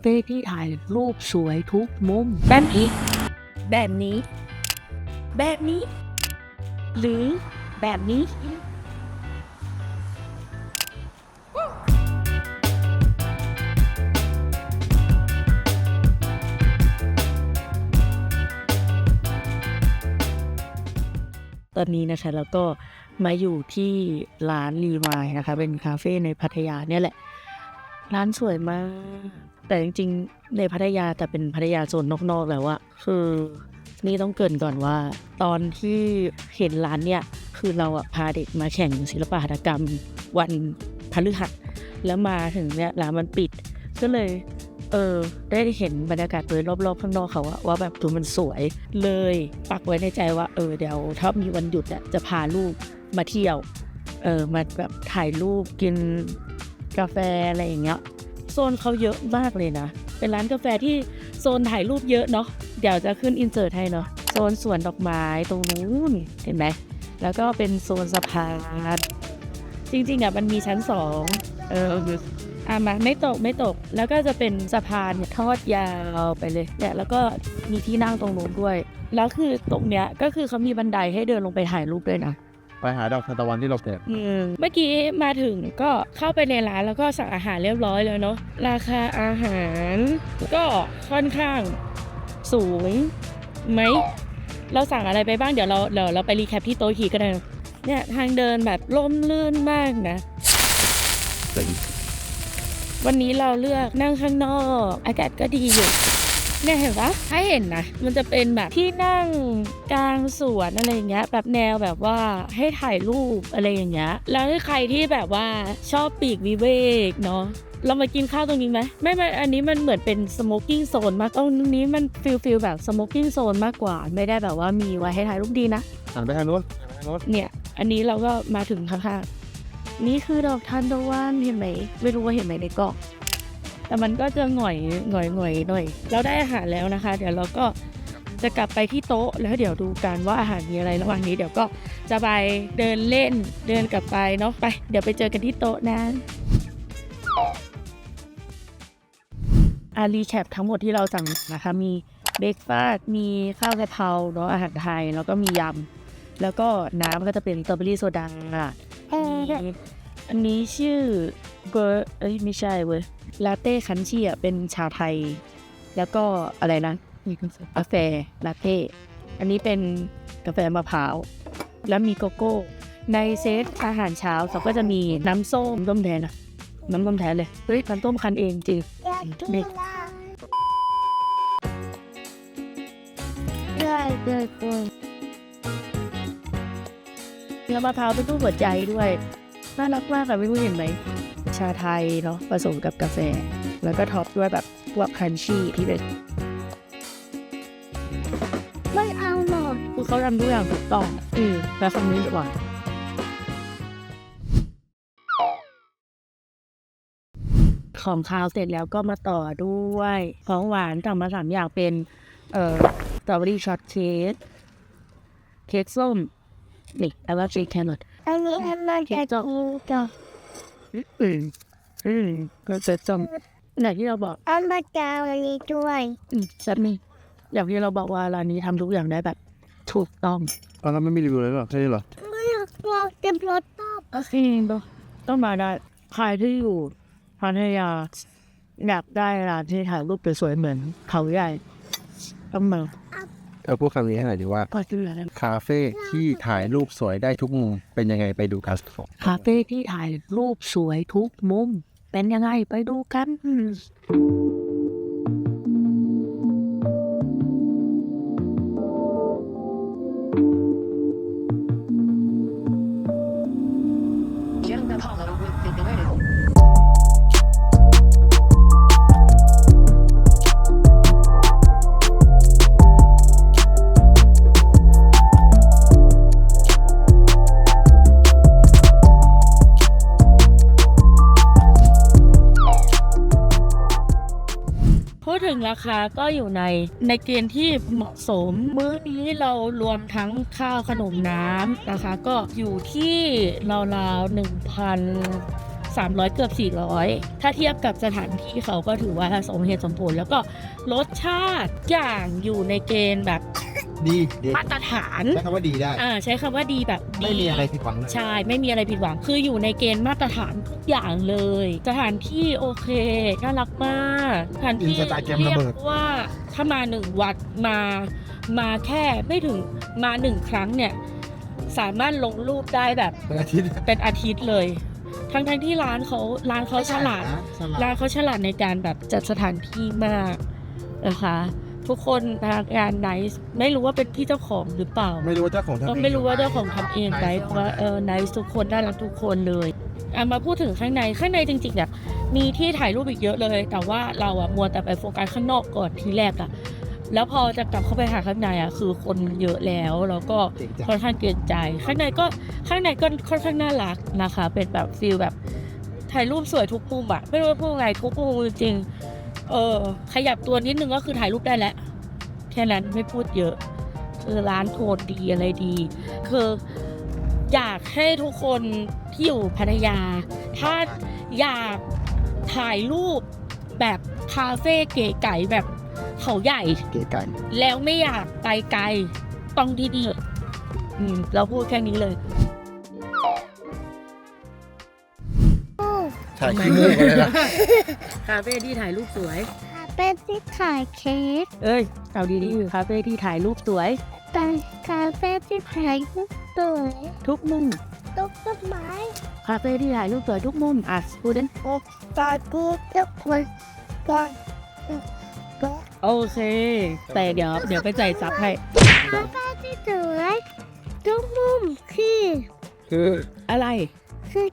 เฟ่ที่ถ่ายรูปสวยทุกมุม แบบนี้ แบบนี้ แบบนี้ หรือแบบนี้ ตอนนี้นะคะแล้วก็มาอยู่ที่ร้านรีมายนะคะ เป็นคาเฟ่ในพัทยาเนี่ยแหละ ร้านสวยมาก แต่จริงๆ ในพัทยาแต่เป็นพัทยาโซนนอกๆแล้วอะคือนี่ต้องเกินก่อนว่า ตอนที่เห็นร้านเนี่ย คือเราอะพาเด็กมาแข่งศิลปหัตถกรรมวันพฤหัสแล้วมาถึงเนี่ยร้านมันปิด ก็เลย เออ ได้เห็นบรรยากาศโดยรอบๆข้างนอกเขาอะว่าแบบดูมันสวยเลยปักไว้ในใจว่าเออเดี๋ยวถ้ามีวันหยุดอะจะพาลูกมาเที่ยว เออมาแบบถ่ายรูปกิน กาแฟอะไรอย่างเงี้ยโซนเขาเยอะมากเลยนะ เป็นร้านกาแฟที่โซนถ่ายรูปเยอะเนาะเดี๋ยวจะขึ้นอินเสิร์ตให้เนาะโซนสวนดอกไม้ตรงนู้นเห็นไหมแล้วก็เป็นโซนสะพานจริงๆอะมันมีชั้นสองเอออะมาไม่ตกไม่ตก แล้วก็จะเป็นสะพานเนี่ยทอดยาวไปเลยเนี่ยแล้วก็มีที่นั่งตรงนู้นด้วย แล้วคือตรงเนี้ยก็คือเขามีบันไดให้เดินลงไปถ่ายรูปด้วยนะ ไปหาดอกทานตะวันที่เราเก็บอืมเมื่อกี้มาถึงก็เข้าไปในร้านแล้วก็สั่งอาหารเรียบร้อยแล้วเนาะราคาอาหารก็ค่อนข้างสูงไหมเราสั่งอะไรไปบ้างเดี๋ยวเราเดี๋ยวเราไปรีแคปที่โต๊ะอีกทีก็ได้นะเนี่ยทางเดินแบบล่มลื่นมากนะ วันนี้เราเลือกนั่งข้างนอก อากาศก็ดีอยู่ เนี่ยเห็นปะถ้าเห็นนะ มันจะเป็นแบบที่นั่งกลางสวนอะไรอย่างเงี้ย แบบแนวแบบว่าให้ถ่ายรูปอะไรอย่างเงี้ย แล้วถ้าใครที่แบบว่าชอบปีกวิเวกเนาะเรามากินข้าวตรงนี้ไหมไม่ไม่อันนี้มันเหมือนเป็นสโมกกิ้งโซนมากตรงนี้มันฟิลฟิลแบบสโมกกิ้งโซนมากกว่า ไม่ได้แบบว่ามีไว้ให้ถ่ายรูปดีนะหันไปทางโน้นหันไปทางโน้นเนี่ย อันนี้เราก็มาถึงข้างๆนี่คือดอกทานตะวันเห็นไหมไม่รู้ว่าเห็นไหมในกล้อง แต่มันก็จะหง่อยหง่อยหง่อยหน่อย เราได้อาหารแล้วนะคะ เดี๋ยวเราก็จะกลับไปที่โต๊ะแล้วเดี๋ยวดูกันว่าอาหารมีอะไรระหว่างนี้ เดี๋ยวก็จะไปเดินเล่นเดินกลับไปเนาะไป เดี๋ยวไปเจอกันที่โต๊ะนะอารีแคปทั้งหมดที่เราสั่งนะคะมีเบรกฟาสต์มีข้าวกะเพราเนาะอาหารไทยแล้วก็มียำ แล้วก็น้ำก็จะเป็นสตรอเบอรี่โซดาอะอันนี้ชื่อ เบอร์เอ้ยไม่ใช่เว้ยลาเต้คันชี่อะเป็นชาไทย แล้วก็อะไรนะกาแฟลาเต้อันนี้เป็นกาแฟมะพร้าว แล้วมีโกโก้ ในเซตอาหารเช้าเขาก็จะมีน้ำส้มต้มแทนอะน้ำต้มแทนเลยเฮ้ยน้ำต้มคันเองจริงเด็กได้ได้ได้เนื้อมะพร้าวเป็นรูปหัวใจด้วยน่ารักมากอะไม่รู้เห็นไหม ชาไทยเนาะผสมกับกาแฟ แล้วก็ท็อปด้วยแบบพวกคันชี่ที่เป็นไม่เอาหรอกคือเขาทำทุกอย่างถูกต้องอืมแล้วคำนี้ดีกว่าของคาวเสร็จแล้วก็มาต่อด้วย ของหวานสั่งมาสามอย่างเป็น เอ่อสตรอเบอรี่ช็อตเค้กเค้กส้มนี่แล้วก็ชีสแครอทอันนี้อันมาจากกินกับ อืมอืมก็จะจำอย่างที่เราบอกอันมาจากอันนี้ด้วยอืมแซ่บนี่อย่างที่เราบอกว่าร้านนี้ทำทุกอย่างได้แบบถูกต้องตอนนั้นไม่มีรีวิวเลยหรอใช่เหรอไม่อยากลองเต็มรถตอบโอเคต้องต้องมาได้ใครที่อยู่พัทยาอยากได้ร้านที่ถ่ายรูปสวยๆเหมือนเขาใหญ่ต้องมา เออพูดคำนี้ให้หน่อยดีว่าพอซื้อแล้วคาเฟ่ที่ถ่ายรูปสวยได้ทุกมุม เป็นยังไงไปดูกันคาเฟ่ที่ถ่ายรูปสวยทุกมุม เป็นยังไงไปดูกัน งราคาก็อยู่ในในเกณฑ์ที่เหมาะสม มื้อนี้เรารวมทั้งข้าวขนมน้ำนะคะ ก็อยู่ที่ราวๆหนึ่งพัน 300 เกือบ 400 ถ้าเทียบกับสถานที่เขาก็ถือว่าสมเหตุสมผล แล้วก็รสชาติอย่างอยู่ในเกณฑ์แบบดีดีมาตรฐานใช้คำว่าดีได้อ่าใช้คำว่าดีแบบดีไม่มีอะไรผิดหวังเลยใช่ไม่มีอะไรผิดหวังคืออยู่ในเกณฑ์มาตรฐานทุกอย่างเลย สถานที่โอเคน่ารักมากสถานที่อินสตาแกรมระเรียเบิกดว่าถ้ามาหนึ่งวัดมามาแค่ไม่ถึงมาหนึ่งครั้งเนี่ย สามารถลงรูปได้แบบเป็นอาทิตย์เป็นอาทิตย์เลย ทั้งทั้งๆที่ร้านเขาร้านเขาฉลาดนะฉลาด ร้านเขาฉลาดในการแบบจัดสถานที่มากนะคะทุกคนพนักงานไนซ์ไม่รู้ว่าเป็นพี่เจ้าของหรือเปล่า ไม่รู้ว่าเจ้าของทำก็เองไม่รู้ว่าเจ้าของทำเองไหมเพราะว่าเออไนซ์ทุกคนน่ารักทุกคนเลยอะมาพูดถึงข้างในข้างในจริงๆเนี่ยมีที่ถ่ายรูปอีกเยอะเลย แต่ว่าเราอะมัวแต่ไปโฟกัสข้างนอกก่อนทีแรกอะ แล้วพอจะกลับเข้าไปหาข้างในอะคือคนมันเยอะแล้วแล้วก็เก่งจังค่อนข้างเกรงใจ ข้างในก็ข้างในก็ค่อนข้างน่ารักนะคะ เป็นแบบฟิลแบบถ่ายรูปสวยทุกมุมอะไม่รู้ว่าพูดไงทุกมุมจริงๆเออขยับตัวนิดนึงก็คือถ่ายรูปได้แล้วแค่นั้นไม่พูดเยอะ คือร้านโทนดีอะไรดี คืออยากให้ทุกคนที่อยู่พัทยา ถ้าอยากถ่ายรูปแบบคาเฟ่เก๋ไก่แบบ เขาใหญ่ เก๋ไก่แล้วไม่อยากไปไกล ต้องที่นี่อืมเราพูดแค่นี้เลย ถ่ายขี้มูกเลยนะคาเฟ่ที่ถ่ายรูปสวยเป็นที่ถ่ายเค้กเอ้ยเอาดีๆคาเฟ่ที่ถ่ายรูปสวย เป็นคาเฟ่ที่ถ่ายรูปสวยทุกมุมต้นต้นไม้คาเฟ่ที่ถ่ายรูปสวยทุกมุม อะพูดดิโอ้ตาดูทุกคนก่อนก็ โอเค แต่เดี๋ยวเดี๋ยวไปใส่ซับให้คาเฟ่ที่สวยทุกมุมคือ คืออะไรคือ